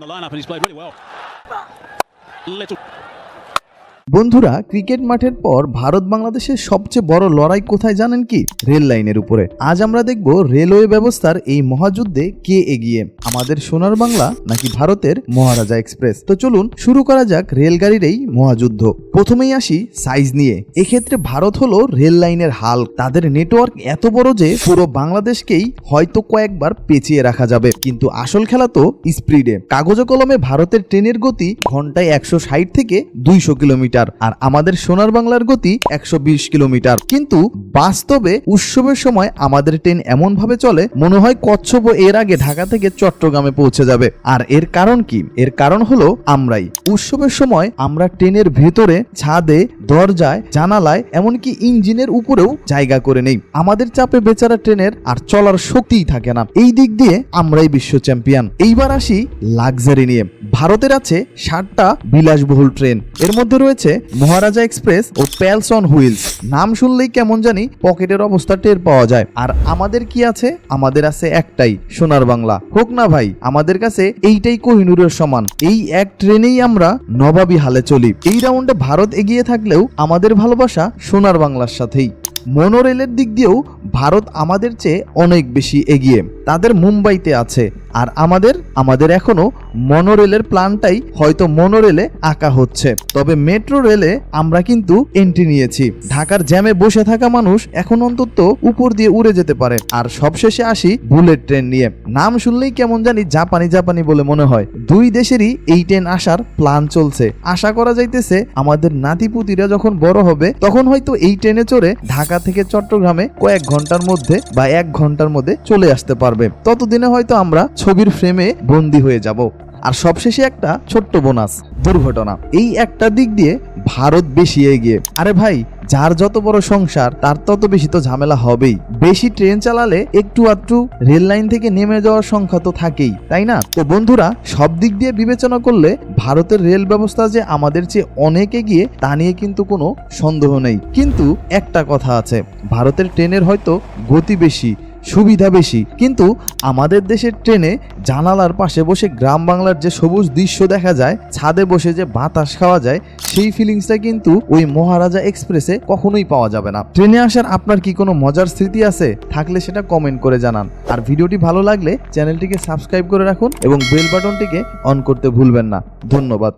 the lineup and he's played really well. Little বন্ধুরা, cricket মাঠের পর ভারত বাংলাদেশের সবচেয়ে বড় লড়াই কোথায় জানেন কি? রেল লাইনের উপরে। আজ আমরা দেখব রেলওয়ে ব্যবস্থার এই মহাযুদ্ধে কে এগিয়ে? আমাদের সোনার বাংলা নাকি ভারতের মহারাজা এক্সপ্রেস? তো চলুন শুরু করা যাক রেলগাড়ির এই মহাযুদ্ধ। প্রথমেই আসি সাইজ নিয়ে। এক্ষেত্রে ভারত হলো রেল লাইনের হাল। তাদের নেটওয়ার্ক এত বড় যে পুরো বাংলাদেশকেই হয়তো কয়েকবার পেঁচিয়ে রাখা যাবে। কিন্তু আসল খেলা তো স্পিডে। কাগজ কলমে ভারতের ট্রেনের গতি ঘন্টায় একশো ষাট থেকে দুইশো কিলোমিটার। আর আমাদের সোনার বাংলার গতি একশো বিশ কিলোমিটার। কিন্তু বাস্তবে উৎসবের সময় আমাদের ট্রেন এমন ভাবে চলে, মনে হয় কচ্ছপ এর আগে ঢাকা থেকে চট্টগ্রামে পৌঁছে যাবে। আর এর কারণ কি? এর কারণ হলো আমরাই। উৎসবের সময় আমরা ট্রেনের ভেতরে, ছাদে, দরজায়, জানালায়, এমনকি ইঞ্জিনের উপরেও জায়গা করে নেই। আমাদের চাপে বেচারা ট্রেনের আর চলার শক্তিই থাকে না। এই দিক দিয়ে আমরাই বিশ্ব চ্যাম্পিয়ন। এইবার আসি লাক্সারি নিয়ে। ভারতের আছে ষাটটা বিলাসবহুল ট্রেন। এর মধ্যে রয়েছে মহারাজা এক্সপ্রেস ও প্যালস অন হুইলস। নাম শুনলেই কেমন জানি পকেটের অবস্থা টের পাওয়া যায়। আর আমাদের কি আছে? আমাদের আছে একটাই, সোনার বাংলা। হোক না ভাই, আমাদের কাছে এইটাই কোহিনুরের সমান। এই এক ট্রেনেই আমরা নবাবী হালে চলি। এই রাউন্ডে ভারত এগিয়ে থাকলেও আমাদের ভালোবাসা সোনার বাংলার সাথেই। মনোরেলের দিক দিয়েও ভারত আমাদের চেয়ে অনেক বেশি এগিয়ে। তাদের মুম্বাইতে আছে। আর আমাদের আমাদের এখনও মনোরেলের প্ল্যানটাই হয়তো মনোরেলে আঁকা হচ্ছে। তবে মেট্রো রেলে আমরা কিন্তু এন্ট্রি নিয়েছি। ঢাকার জ্যামে বসে থাকা মানুষ এখন অন্তত উপর দিয়ে উড়ে যেতে পারে। আর সবশেষে আসি বুলেট ট্রেন নিয়ে। নাম শুনলেই কেমন জানি জাপানি জাপানি বলে মনে হয়। দুই দেশেরই এই ট্রেন আসার প্ল্যান চলছে। আশা করা যাইতেছে আমাদের নাতিপুতিরা যখন বড় হবে, তখন হয়তো এই ট্রেনে চড়ে ঢাকা থেকে চট্টগ্রামে কয়েক ঘণ্টার মধ্যে বা এক ঘণ্টার মধ্যে চলে আসতে পারবে। ততদিনে হয়তো আমরা ছবির ফ্রেমে বন্দি হয়ে যাব। আর সবশেষে একটা ছোট্ট বোনাস, দুর্ঘটনা। এই একটা দিক দিয়ে ভারত বেশি এগিয়ে। আরে ভাই যার যত বড় সংসার, তার তত বেশি তো ঝামেলা হবেই। বেশি ট্রেন চালালে একটু আধটু রেল লাইন থেকে নেমে যাওয়ার সংখ্যা তো থাকেই, তাই না? তো বন্ধুরা, সব দিক দিয়ে বিবেচনা করলে ভারতের রেল ব্যবস্থা যে আমাদের চেয়ে অনেক এগিয়ে, তা নিয়ে কিন্তু কোনো সন্দেহ নেই। কিন্তু একটা কথা আছে, ভারতের ট্রেনের হয়তো গতি বেশি সুবিধা বেশি। কিন্তু আমাদের দেশের ট্রেনে জানালার পাশে বসে গ্রাম বাংলার যে সবুজ দৃশ্য দেখা যায়, ছাদে বসে যে বাতাস খাওয়া যায়, সেই ফিলিংসটা কিন্তু ওই মহারাজা এক্সপ্রেসে কখনোই পাওয়া যাবে না। ট্রেনে আসার আপনার কি কোনো মজার স্মৃতি আছে? থাকলে সেটা কমেন্ট করে জানান। আর ভিডিওটি ভালো লাগলে চ্যানেলটিকে সাবস্ক্রাইব করে রাখুন এবং বেল বাটনটিকে অন করতে ভুলবেন না। ধন্যবাদ।